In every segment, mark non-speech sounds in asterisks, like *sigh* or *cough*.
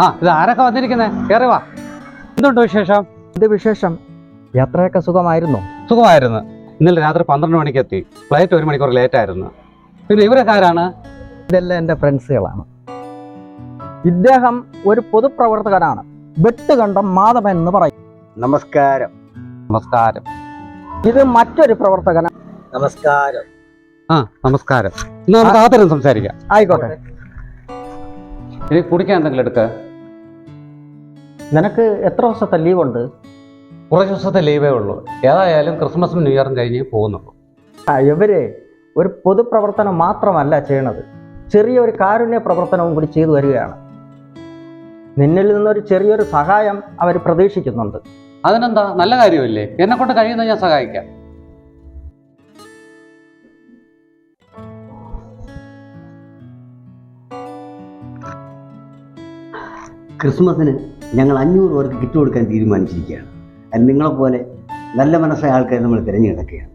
ആ ഇത് ആരൊക്കെ വന്നിരിക്കുന്നേ? കയറി വാ. എന്തുണ്ട് വിശേഷം? എന്ത് വിശേഷം? യാത്രയൊക്കെ സുഖമായിരുന്നു? സുഖമായിരുന്നു. ഇന്നലെ രാത്രി പന്ത്രണ്ട് മണിക്ക് എത്തി ഫ്ലൈറ്റ് ഒരു മണിക്കൂർ ലേറ്റ് ആയിരുന്നു. പിന്നെ ഇവരൊക്കെ ആരാണ്? ഇതെല്ലാം എന്റെ ഫ്രണ്ട്സുകളാണ്. ഇദ്ദേഹം ഒരു പൊതുപ്രവർത്തകനാണ്. വെട്ടുകണ്ടം മാധവൻ എന്ന് പറയും. നമസ്കാരം. നമസ്കാരം. ഇത് മറ്റൊരു പ്രവർത്തകനാണ് നമസ്കാരം. ആ നമസ്കാരം. നമുക്ക് ആദ്യം സംസാരിക്കാം. ആയിക്കോട്ടെ. ഇനി കുടിക്കാൻ എന്തെങ്കിലും എടുക്ക. നിനക്ക് എത്ര ദിവസത്തെ ലീവ് ഉണ്ട് കുറച്ച് ദിവസത്തെ ലീവേ ഉള്ളൂ. ഏതായാലും ക്രിസ്മസും ന്യൂ ഇയറും കഴിഞ്ഞ് പോകുന്നുള്ളൂ. ആ, ഇവർ ഒരു പൊതുപ്രവർത്തനം മാത്രമല്ല ചെയ്യണത്. ചെറിയൊരു കാരുണ്യ പ്രവർത്തനവും കൂടി ചെയ്തു വരികയാണ്. നിന്നിൽ നിന്നൊരു ചെറിയൊരു സഹായം അവർ പ്രതീക്ഷിക്കുന്നുണ്ട്. അതിനെന്താ? നല്ല കാര്യമല്ലേ? എന്നെ കൊണ്ട് കഴിയുന്ന ഞാൻ സഹായിക്കാം. ക്രിസ്മസിന് ഞങ്ങൾ അഞ്ഞൂറ് പേർക്ക് കിറ്റ് കൊടുക്കാൻ തീരുമാനിച്ചിരിക്കുകയാണ്. അത് നിങ്ങളെപ്പോലെ നല്ല മനസ്സായ ആൾക്കാരെ നമ്മൾ തിരഞ്ഞെടുക്കുകയാണ്.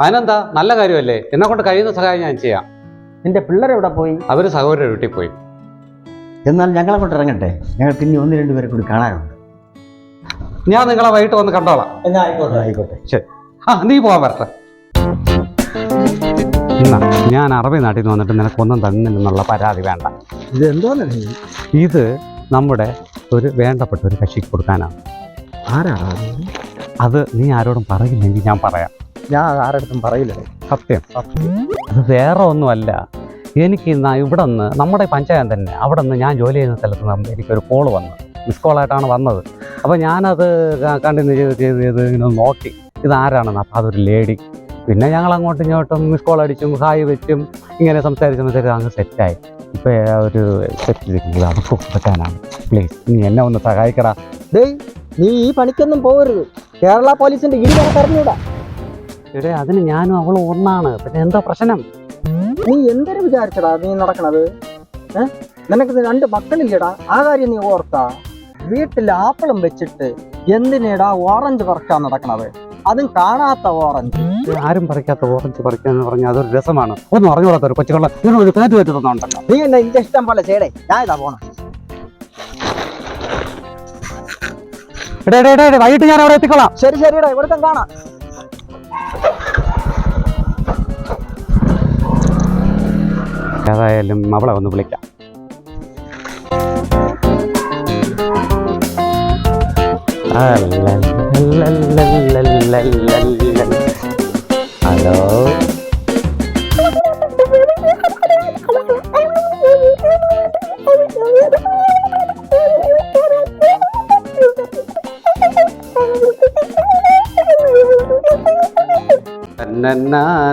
അതിനെന്താ? നല്ല കാര്യമല്ലേ? എന്നെ കൊണ്ട് കഴിയുന്ന സഹായം ഞാൻ ചെയ്യാം. നിന്റെ പിള്ളേരെവിടെ പോയി? അവർ സഹോദരൻ വീട്ടിൽ പോയി. എന്നാൽ ഞങ്ങളെ കൊണ്ട് ഇറങ്ങട്ടെ. ഞങ്ങൾക്ക് ഇനി ഒന്ന് രണ്ട് പേരെ കൂടി കാണാനുണ്ട്. ഞാൻ നിങ്ങളെ വൈകിട്ട് വന്ന് കണ്ടോളാം. എന്നാ ആയിക്കോട്ടെ ആയിക്കോട്ടെ. ശരി. ആ നീ പോവാൻ വരട്ടെ. എന്നാ ഞാൻ അറബി നാട്ടിൽ നിന്ന് വന്നിട്ട് നിനക്കൊന്നും തന്നില്ലെന്നുള്ള പരാതി വേണ്ട. ഇത് എന്തോ ഇത് നമ്മുടെ ഒരു വേണ്ടപ്പെട്ട ഒരു കക്ഷിക്ക് കൊടുക്കാനാണ്. ആരാണ് അത് നീ ആരോടും പറയില്ലെങ്കിൽ ഞാൻ പറയാം. ഞാൻ ആരടുത്തും പറയില്ല. സത്യം. അത് വേറെ ഒന്നുമല്ല. എനിക്ക് ഇവിടെ നിന്ന് നമ്മുടെ പഞ്ചായത്ത് തന്നെ അവിടെ നിന്ന് ഞാൻ ജോലി ചെയ്യുന്ന സ്ഥലത്ത് നിന്ന് എനിക്കൊരു കോൾ വന്നു. മിസ് കോളായിട്ടാണ് വന്നത്. അപ്പോൾ ഞാനത് കണ്ടിന്യൂ ചെയ്ത് ചെയ്ത് ചെയ്ത് ഇങ്ങനെ നോക്കി. ഇതാരാണെന്ന് അപ്പോൾ അതൊരു ലേഡി പിന്നെ ഞങ്ങൾ അങ്ങോട്ടും ഇങ്ങോട്ടും മിസ് കോൾ അടിച്ചും ഹായ് വെച്ചും ഇങ്ങനെ സംസാരിച്ച് സംസാരിച്ച് അങ്ങ് സെറ്റായി ഒരു സെറ്റ് അതൊക്കെ പറ്റാനാണ് പ്ലീസ് നീ എന്നെ ഒന്ന് സഹായിക്കടാ. ഡേയ് നീ ഈ പണിക്കൊന്നും പോകരുത്. കേരള പോലീസിന്റെ ഇടി നിനക്ക് അറിഞ്ഞൂടാ എടേ അതിന് ഞാനും അവളും ഒന്നാണ്. പിന്നെ എന്താ പ്രശ്നം? നീ എന്തൊരു വിചാരിച്ചടാ നീ നടക്കണത്? നിനക്ക് രണ്ട് മക്കളില്ലടാ. ആ കാര്യം നീ ഓർത്താ. വീട്ടിൽ ആപ്പിളും വെച്ചിട്ട് എന്തിനേടാ ഓറഞ്ച് പറക്കാൻ നടക്കണത്? അതും കാണാത്ത ഓറഞ്ച് ആരും പറിക്കാത്ത ഓറഞ്ച് പറിക്കാന്ന് പറഞ്ഞാൽ അതൊരു രസമാണ്. ഒന്നും അറിഞ്ഞോളാത്ത ഒരു കൊച്ചുകളെ നിങ്ങൾ ഒരു കാറ്റ് പറ്റുന്നുണ്ടല്ലോ നീ എന്നെ ഇന്റെ ഇഷ്ടം പോലെ ചെയ്യടേ. ഞാൻ ഇതാ പോണം. വൈകിട്ട് ഞാൻ അവിടെ എത്തിക്കോളാം. ശരി ശരിടാ ഇവിടുത്തെ കാണാം. ഏതായാലും അവളെ ഒന്ന് വിളിക്കാം. ഹലോ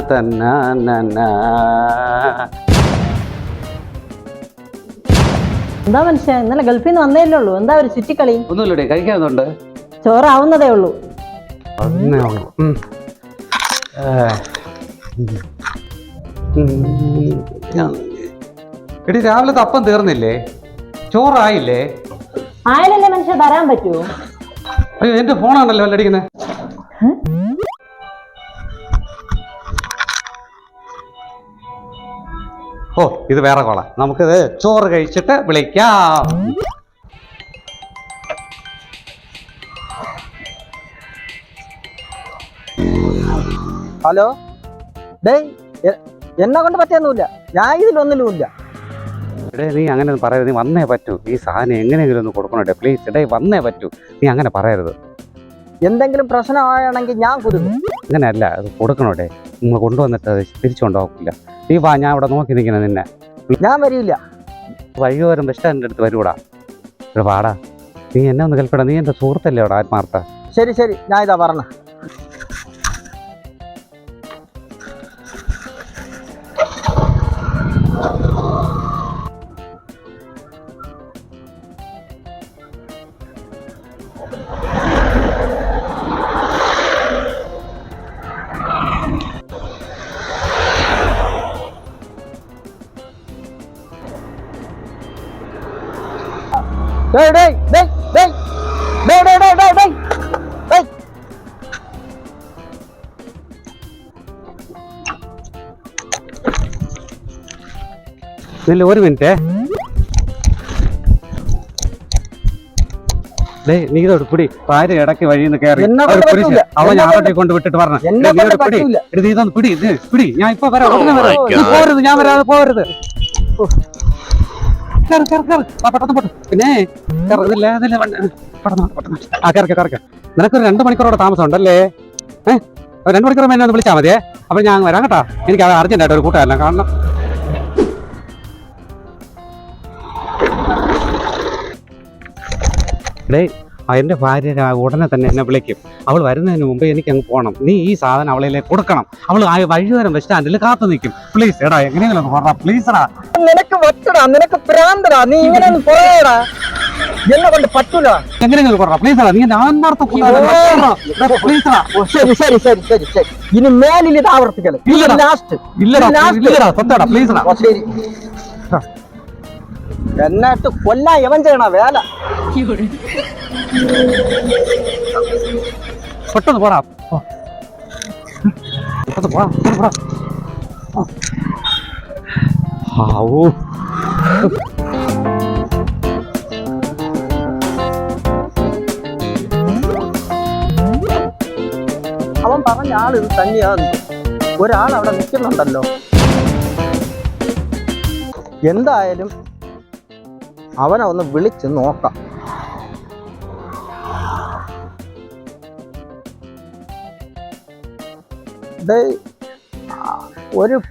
തന്നാ എന്താ മനുഷ്യ ഇന്നലെ ഗൾഫിൽ നിന്ന് വന്നേല്ലേ ഉള്ളൂ. എന്താ ഒരു ചുറ്റിക്കളി? ഒന്നുമില്ലേ കഴിക്കാനുണ്ട് ചോറാവുന്നതേ ഉള്ളൂ. ഒന്നേ എടി രാവിലെ അപ്പം തീർന്നില്ലേ? ചോറായില്ലേ? ആയാലല്ലേ മനുഷ്യ തരാൻ പറ്റൂ. അയ്യോ എന്റെ ഫോണാണല്ലോ അല്ലടിക്കുന്നത് ഓ ഇത് വേറെ കോള. നമുക്കിത് ചോറ് കഴിച്ചിട്ട് വിളിക്കാം. ഹലോ? ഡേയ് എന്നെ കൊണ്ട് പറ്റിയൊന്നുമില്ല. ഞാൻ ഇതിലൊന്നിലുമില്ല. എടേ നീ അങ്ങനെ ഒന്നും പറയരുത്. നീ വന്നേ പറ്റൂ. ഈ സാധനം എങ്ങനെയെങ്കിലും ഒന്ന് കൊടുക്കണോട്ടെ പ്ലീസ് എടേ വന്നേ പറ്റൂ. നീ അങ്ങനെ പറയരുത്. എന്തെങ്കിലും പ്രശ്നമാണെങ്കിൽ ഞാൻ കുരുങ്ങും അങ്ങനെയല്ല അത് കൊടുക്കണോട്ടെ നിങ്ങൾ കൊണ്ടുവന്നിട്ട് അത് തിരിച്ചു കൊണ്ടുപോകില്ല നീ വാ ഞാൻ ഇവിടെ നോക്കി നിൽക്കണേ നിന്നെ. ഞാൻ വരില്ല. വൈകുന്നേരം ബസ് സ്റ്റാൻഡിന്റെ അടുത്ത് വരൂടാ ഇവിടെ വാടാ. നീ എന്നെ ഒന്ന് കൽപ്പിടാ നീ എന്റെ സുഹൃത്തല്ലേ അവിടെ ആത്മാർത്ഥ? ശരി ശരി. ഞാൻ ഇതാ പറഞ്ഞ. ഡേയ് ഡേയ് ഇതിൽ ഒരു മിനിറ്റ് ഡേ നീ ഇതോട് പിടി ഭാര്യ ഇടയ്ക്ക് വഴിയിൽ നിന്ന് കയറി എന്നെ ഒരു കൊണ്ട് കുരിശ് പറ്റൂല. അവളെ എന്നെ ഞാൻ കൊണ്ട് ആരോഗ്യം കൊണ്ട് വിട്ടിട്ട് പറഞ്ഞു എന്നെ നീ കൊണ്ട് ഇതോട് പിടി പറ്റൂല ഇത് ഇതൊന്ന് പിടി ഇത് പിടി ഞാൻ ഇപ്പൊ വരാം ഉടനെ വരാം Oh നീ പോരുത് ഞാൻ വരാതെ പോരുത് കേറ്, കേറ്, കേറ്. ആ, പെട്ടെന്ന് പെട്ടെന്ന്. പിന്നെ ഇതില്ല, വണ്ടി. പെട്ടെന്ന് പെട്ടെന്ന്. ആ കറക്ക കറക്ക നിനക്കൊരു രണ്ട് മണിക്കൂറോടെ താമസം ഉണ്ടല്ലേ ഏഹ് രണ്ട് മണിക്കൂർ എന്നെ ഒന്ന് വിളിച്ചാൽ മതിയേ അപ്പം ഞാൻ വരാം കേട്ടാ എനിക്ക് അർജന്റ് ആയിട്ട് ഒരു കൂട്ടമല്ല കാണണം ഡേ എന്റെ ഭാര്യ ഉടനെ തന്നെ എന്നെ വിളിക്കും. അവൾ വരുന്നതിന് മുമ്പ് എനിക്ക് അങ്ങ് പോകണം നീ ഈ സാധനം അവളിലേക്ക് കൊടുക്കണം. അവൾ ആ വഴിവരം ബസ് സ്റ്റാൻഡിൽ കാത്തു നിൽക്കും. പ്ലീസ് എടാ എങ്ങനെയെങ്കിലും ഒന്ന് പറഞ്ഞ പ്ലീസ് എടാ നിനക്ക് വെട്ടടാ നിനക്ക് പ്രാന്തടാ. നീ ഇങ്ങനെ ഒന്ന് പോയടാ എന്നെ കൊണ്ട് പറ്റൂല. എങ്ങനെയെങ്കിലും പറഞ്ഞ നീ ആത്മാർത്ഥ ശരി ശരി ശരി ശരി ശരി. ഇനി മേലിൽ ഇത് ആവർത്തിക്കൽ. ലാസ്റ്റ് ഇല്ലടാ. ഇല്ലടാ സത്യടാ പ്ലീസ് എടാ. ശരി. എന്നിട്ട് കൊല്ലാ യവൻ ചെയ്യണ വേല. പെട്ടെന്ന് പോടാ. പെട്ടെന്ന് പോടാ പോടാ. ഹാവൂ. അവൻ പറഞ്ഞ ആൾ ഇത് തന്നെയാണ്. ഒരാൾ അവിടെ നിൽക്കുന്നുണ്ടല്ലോ. എന്തായാലും അവനെ ഒന്ന് വിളിച്ച് നോക്കാം. ഒരു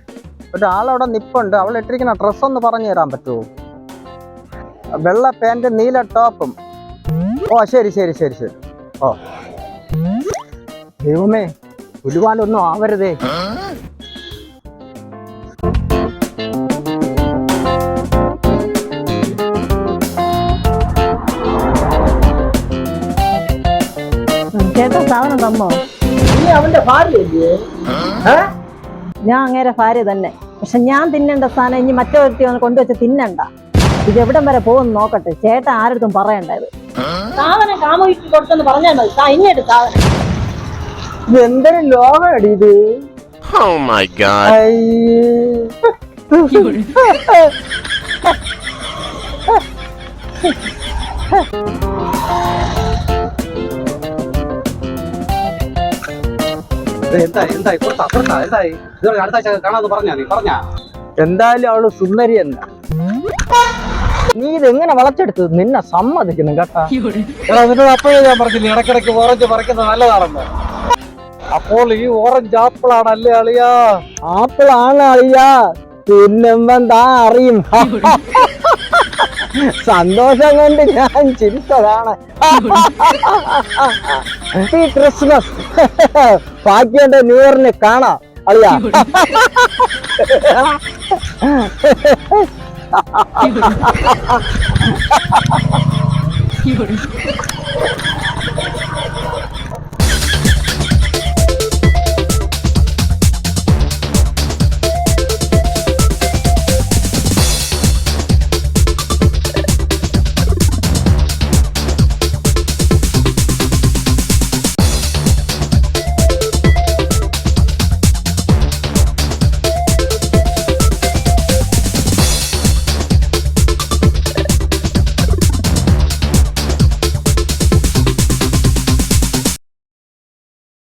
ഒരാളവിടെ നിപ്പുണ്ട്. അവൾ ഇട്ടിരിക്കുന്ന ഡ്രസ്സ് ഒന്ന് പറഞ്ഞു തരാൻ പറ്റുമോ? വെള്ള പാന്റ് നീല ടോപ്പും ഓ ശരി ശരി ശരി ശരി. ഓ. ദൈവമേ ഒരുപാടൊന്നും ആവരുതേ. അവന്റെ ഭാര്യയല്ലേ? ഞാൻ അങ്ങേരെ ഭാര്യ തന്നെ. പക്ഷെ ഞാൻ തിന്നേണ്ട സാധനം ഇനി മറ്റൊരുത്തി വന്ന് കൊണ്ടുവച്ച് തിന്നണ്ട. ഇത് എവിടം വരെ പോകുന്നു നോക്കട്ടെ. ചേട്ടൻ ആരടുത്തും പറയണ്ടത് സാധനം കാമുകിക്ക് കൊടുത്തെന്ന് പറഞ്ഞാൽ മതി. താ ഇങ്ങോട്ട് സാധനം. ഇത് എന്തൊരു ലോകടി ഇത്? Oh my god. അയ്യേ. *laughs* *laughs* *laughs* എന്തായി എന്തായി കൊടുത്താ കൊടുത്താ എന്തായി ഇതുവരെ അടുത്ത ആഴ്ച കാണാന്ന് പറഞ്ഞാ നീ പറഞ്ഞാ? എന്തായാലും അവൾ സുന്ദരി എന്താ നീ ഇത് എങ്ങനെ വളച്ചെടുത്തത്? നിന്നെ സമ്മതിക്കുന്നു കേട്ടാ. നിന്നോട് അപ്പോഴേ ഞാൻ പറഞ്ഞില്ലേ ഇടക്കിടക്ക് ഓറഞ്ച് പറിക്കുന്നത് നല്ലതാണെന്ന്. അപ്പോൾ ഈ ഓറഞ്ച് ആപ്പിളാണ് അല്ലേ അളിയാ? ആപ്പിൾ ആണ് അളിയാ. തിന്നുമ്പം താ അറിയും? *laughs* സന്തോഷം കൊണ്ട് ഞാൻ ചിരിച്ചതാണ്. Happy Christmas. ഭാഗ്യന്റെ ന്യൂ ഇയറിന് കാണാം. അളിയാ.